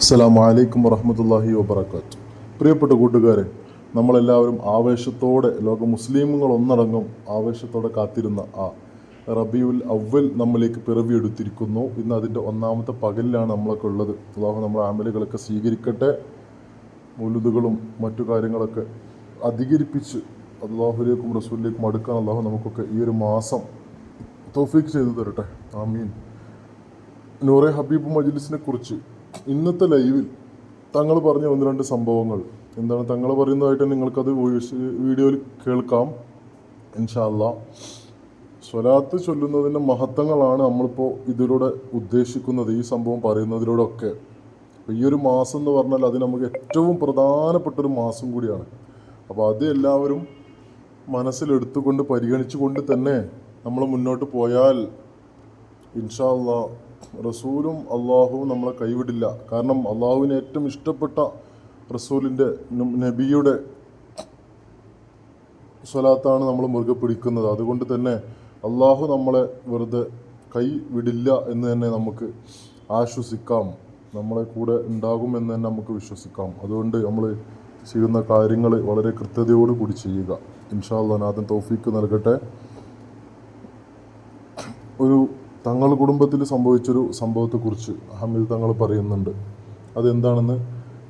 അസ്സലാമു അലൈക്കും വറഹമത്തല്ലാഹി വബർക്കാത്ത് പ്രിയപ്പെട്ട കൂട്ടുകാരെ നമ്മളെല്ലാവരും ആവേശത്തോടെ ലോക മുസ്ലിമുകൾ ഒന്നടങ്കം ആവേശത്തോടെ കാത്തിരുന്ന ആ റബിയുൽ അവൽ നമ്മിലേക്ക് പിറവിയെടുത്തിരിക്കുന്നു. ഇന്ന് അതിന്റെ ഒന്നാമത്തെ പകലിലാണ് നമ്മളൊക്കെ ഉള്ളത്. അള്ളാഹു നമ്മുടെ ആമലുകളൊക്കെ സ്വീകരിക്കട്ടെ. മുലുതുകളും മറ്റു കാര്യങ്ങളൊക്കെ അധികരിപ്പിച്ച് അള്ളാഹുലേക്കും റസൂലിലേക്കും അടുക്കാൻ അള്ളാഹു നമുക്കൊക്കെ ഈ ഒരു മാസം തോഫീക്ക് ചെയ്തു തരട്ടെ. ആമീൻ. നൂറെ ഹബീബ് മജ്ലിസിനെ കുറിച്ച് ഇന്നത്തെ ലൈവിൽ തങ്ങൾ പറഞ്ഞ ഒന്ന് രണ്ട് സംഭവങ്ങൾ. എന്താണ് തങ്ങൾ പറയുന്നതായിട്ട് നിങ്ങൾക്കത് വോയിസ് വീഡിയോയിൽ കേൾക്കാം. ഇൻഷാല്ല സ്വലാത്ത് ചൊല്ലുന്നതിന്റെ മഹത്വങ്ങളാണ് നമ്മളിപ്പോൾ ഇതിലൂടെ ഉദ്ദേശിക്കുന്നത് ഈ സംഭവം പറയുന്നതിലൂടെ ഒക്കെ ഈ ഒരു മാസം എന്ന് പറഞ്ഞാൽ അത് നമുക്ക് ഏറ്റവും പ്രധാനപ്പെട്ടൊരു മാസം കൂടിയാണ്. അപ്പോൾ അത് എല്ലാവരും മനസ്സിലെടുത്തുകൊണ്ട് പരിഗണിച്ചുകൊണ്ട് തന്നെ നമ്മൾ മുന്നോട്ട് പോയാൽ ഇൻഷാ അള്ളാ റസൂലും അള്ളാഹുവും നമ്മളെ കൈവിടില്ല. കാരണം അള്ളാഹുവിന് ഏറ്റവും ഇഷ്ടപ്പെട്ട റസൂലിന്റെ നബിയുടെ സ്വലാത്താണ് നമ്മൾ മുറുകെ പിടിക്കുന്നത്. അതുകൊണ്ട് തന്നെ അള്ളാഹു നമ്മളെ വെറുതെ കൈ വിടില്ല എന്ന് തന്നെ നമുക്ക് ആശ്വസിക്കാം. നമ്മളെ കൂടെ ഉണ്ടാകുമെന്ന് തന്നെ നമുക്ക് വിശ്വസിക്കാം. അതുകൊണ്ട് നമ്മൾ ചെയ്യുന്ന കാര്യങ്ങൾ വളരെ കൃത്യതയോടുകൂടി ചെയ്യുക. ഇൻഷാ അള്ളാഹ് നാഥൻ തൗഫീക്ക് നൽകട്ടെ. ഒരു തങ്ങൾ കുടുംബത്തിൽ സംഭവിച്ചൊരു സംഭവത്തെക്കുറിച്ച് ഹമീദ് തങ്ങൾ പറയുന്നുണ്ട്. അതെന്താണെന്ന്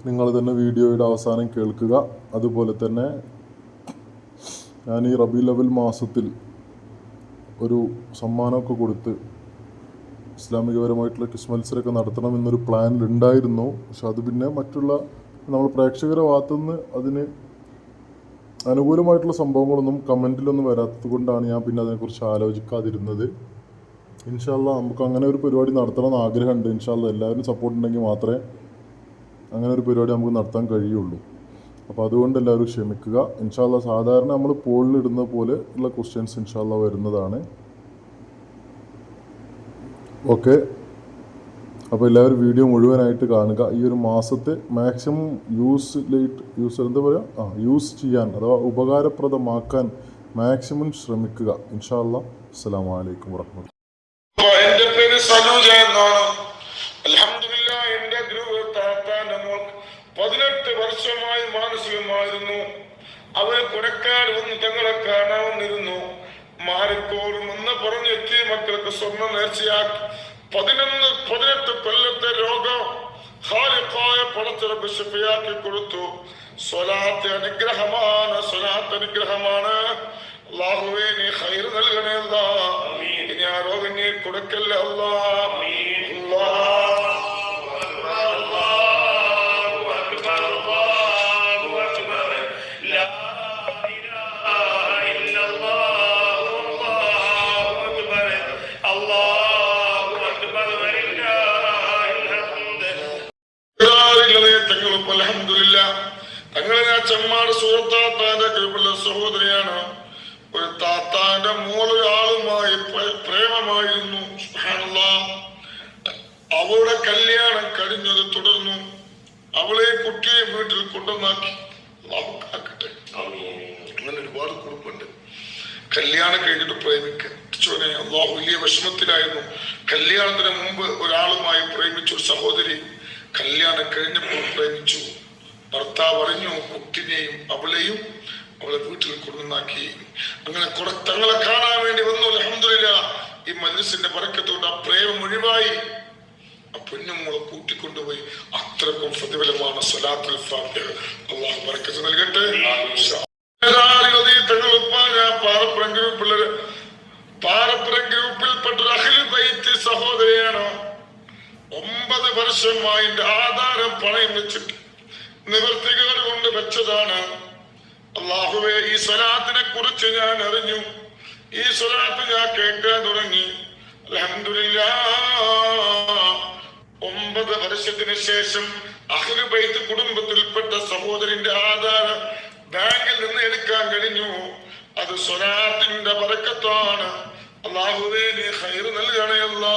നിങ്ങൾ തന്നെ വീഡിയോയുടെ അവസാനം കേൾക്കുക. അതുപോലെ തന്നെ ഞാൻ ഈ റബി ലെവൽ മാസത്തിൽ ഒരു സമ്മാനമൊക്കെ കൊടുത്ത് ഇസ്ലാമികപരമായിട്ടുള്ള എന്നൊരു പ്ലാനിൽ ഉണ്ടായിരുന്നു പക്ഷെ അത് പിന്നെ മറ്റുള്ള നമ്മൾ പ്രേക്ഷകരെ ഭാഗത്തുനിന്ന് അതിന് അനുകൂലമായിട്ടുള്ള സംഭവങ്ങളൊന്നും കമന്റിലൊന്നും വരാത്തത് കൊണ്ടാണ് ഞാൻ പിന്നെ അതിനെക്കുറിച്ച് ആലോചിക്കാതിരുന്നത്. ഇൻഷാല്ല നമുക്ക് അങ്ങനെ ഒരു പരിപാടി നടത്തണം എന്ന് ആഗ്രഹമുണ്ട്. ഇൻഷാല്ല എല്ലാവരും സപ്പോർട്ട് ഉണ്ടെങ്കിൽ മാത്രമേ അങ്ങനെ ഒരു പരിപാടി നമുക്ക് നടത്താൻ കഴിയുള്ളൂ. അപ്പോൾ അതുകൊണ്ട് എല്ലാവരും ക്ഷമിക്കുക. ഇൻഷാല്ല സാധാരണ നമ്മൾ പോളിൽ ഇടുന്ന പോലെ ഉള്ള ക്വസ്റ്റ്യൻസ് ഇൻഷാല്ല വരുന്നതാണ്. ഓക്കെ അപ്പോൾ എല്ലാവരും വീഡിയോ മുഴുവനായിട്ട് കാണുക. ഈ ഒരു മാസത്തെ മാക്സിമം യൂസ് ലൈറ്റ് യൂസ് എന്താ പറയുക ആ യൂസ് ചെയ്യാൻ അഥവാ ഉപകാരപ്രദമാക്കാൻ മാക്സിമം ശ്രമിക്കുക. ഇൻഷാല്ല അസ്സാം വലൈക്കും വർഹമത്ത് പേര് സലൂജ അലഹമില്ല ഗ്രൂപ്പ് താത്താന്റെ മോൾ പതിനെട്ട് വർഷമായി മാനസികമായിരുന്നു. അവരെ കൊടക്കാട് വന്ന് തങ്ങളെ കാണാവുന്നിരുന്നു മാറിക്കോളും എന്ന് പറഞ്ഞെത്തി മക്കൾക്ക് സ്വർണം നേർച്ചയാക്കി. പതിനൊന്ന് പതിനെട്ട് കൊല്ലത്തെ രോഗം ഹാരിപ്പായ പടച്ചിറപ്പ് ശിഫയാക്കി കൊടുത്തു. സ്വലാത്ത് അനുഗ്രഹമാണ് സ്വലാത്ത് അനുഗ്രഹമാണ്. അള്ളാഹുവേ നീ ഹൈർ നൽകണേ അല്ലാ. ആ കൊടുക്കല്ല അല്ലാ. തങ്ങളും ഞാൻ ചെമ്മാട് സുഹൃത്താത്താന്റെ ഗ്രൂപ്പിലെ സഹോദരിയാണ് ഒരു താത്താന്റെ മോളൊരാളുമായി വീട്ടിൽ നമുക്കാക്കട്ടെ അങ്ങനെ ഒരുപാട് കുടുംബമുണ്ട്. കല്യാണം കഴിഞ്ഞിട്ട് പ്രേമിക്കുക ചോനെ അള്ളാഹു വലിയ വിഷമത്തിലായിരുന്നു. കല്യാണത്തിന് മുമ്പ് ഒരാളുമായി പ്രേമിച്ച ഒരു സഹോദരി കല്യാണം കഴിഞ്ഞപ്പോൾ പ്രേമിച്ചു. ഭർത്താവ് അറിഞ്ഞു കുട്ടിനെയും അവളെയും അവളെ വീട്ടിൽ കൊണ്ടുവന്നാക്കി. അങ്ങനെ കുറെ തങ്ങളെ കാണാൻ വേണ്ടി വന്നു അലഹമില്ല ഈ മനുഷ്യന്റെ പറക്കത്തോട് ആ പ്രേമം ഒഴിവായി. ആ പെണ്ണുമോളെ കൂട്ടിക്കൊണ്ടുപോയി. അത്രക്കും പ്രതിഫലമാണ് സലാത്തുൽ ഫാത്തിഹ. അള്ളാഹു ബർക്കത്ത് നൽകട്ടെ. പാറപ്പുറം പാറപ്പുറം ഗ്രൂപ്പിൽപ്പെട്ട ഒരു അഖിൽ ബൈത്ത് സഹോദരിയാണ്. ഒമ്പത് വർഷമായി ആധാരം പണയം വെച്ചിട്ട് നിവർത്തികൾ കൊണ്ട് വെച്ചതാണ്. അള്ളാഹുവെ ഈ സ്വലാത്തിനെ കുറിച്ച് ഞാൻ അറിഞ്ഞു. ഈ സ്വലാത്ത് ഞാൻ കേൾക്കാൻ തുടങ്ങി. അൽഹംദുലില്ലാ ഒമ്പത് വർഷത്തിന് ശേഷം അഖിലുബൈത്ത് കുടുംബത്തിൽപ്പെട്ട സഹോദരന്റെ ആധാരം ബാങ്കിൽ നിന്ന് എടുക്കാൻ കഴിഞ്ഞു. അത് സ്വലാത്തിന്റെ പറക്കത്താണ് അള്ളാഹുവേ നീ ഹൈർ നൽകണേ അല്ലാ